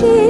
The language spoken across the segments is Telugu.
చేయగలవు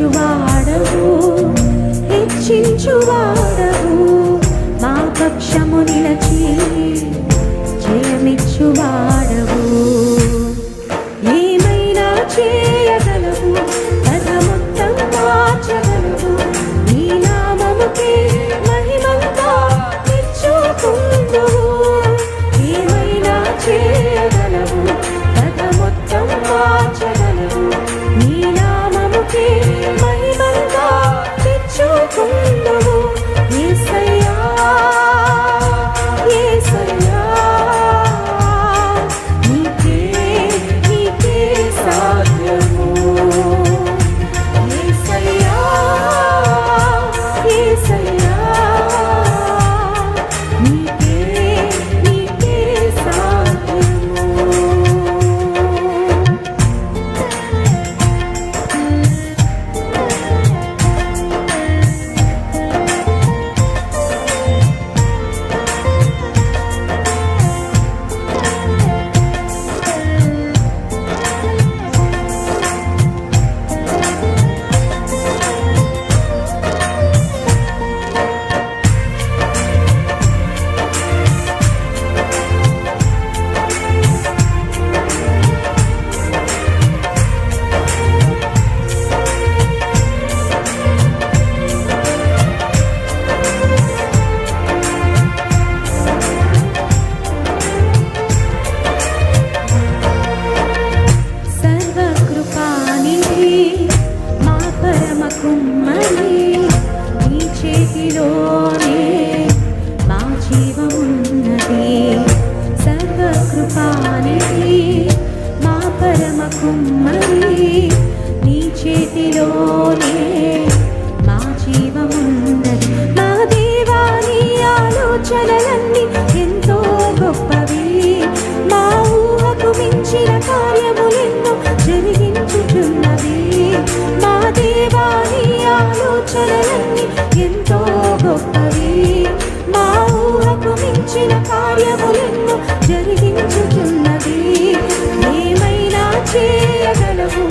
కనపరచువాడవు హెచ్చించువాడవు. మా పక్షము నిలచి మా దేవాని ఆలోచనలన్నీ ఎంతో గొప్పవి. మా ఊహకు మించిన కార్యములెన్నో జరిగించుచున్నవి ఏమైనా చేయగలవు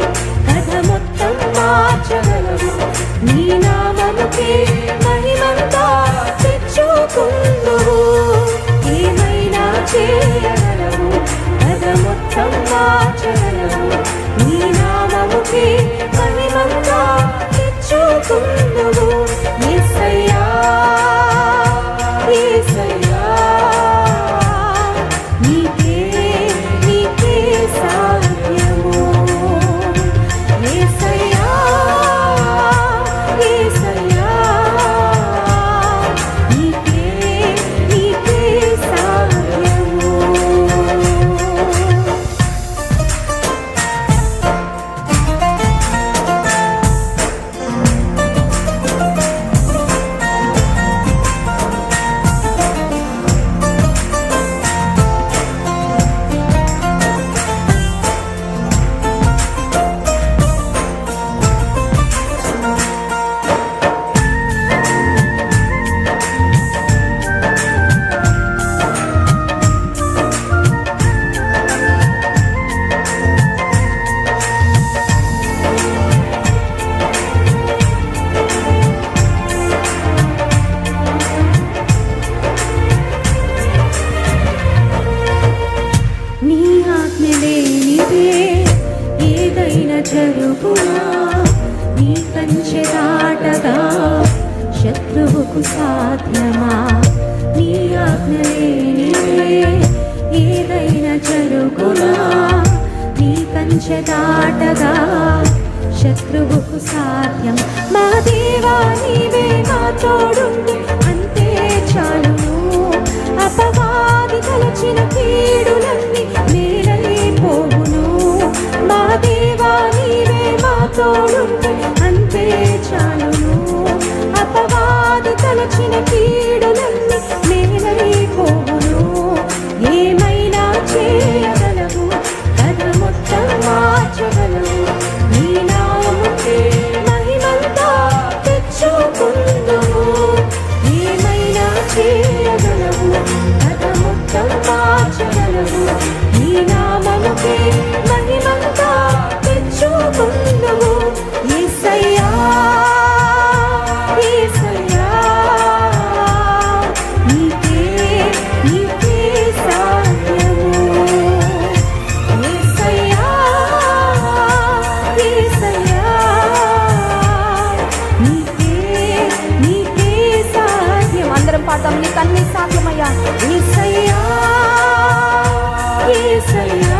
కథ మొత్తం మార్చగలవు నీ నామముకే మహిమంతా తెచ్చుకుందువు. ఏమైనా చేయగలవు కథ మొత్తం మార్చగలవు ఏదైనా జరుగునా? నీ కంచె దాటగా శత్రువుకు సాధ్యమా? నీ ఆజ్ఞ ఏదైనా జరుగునా? నీ కంచె దాటగా శత్రువుకు సాధ్యం. మా దేవా నీవే మా తోడుండి. అంతే చాలును. అపవాది తలచిన కీడులన్నీ మేల మా తోడుండి అంతే చాలును. అపవాది తలచిన కీడులన్నీ మేలైపోవును ఏమైనా చేయగలవు? కథ మొత్తం మార్చగలవు. నీ నామముకే మహిమంతా తెచ్చుకుందుము ఏమైనా చేయగలవు? కథ మొత్తం మార్చగలవు. నీ Say yeah.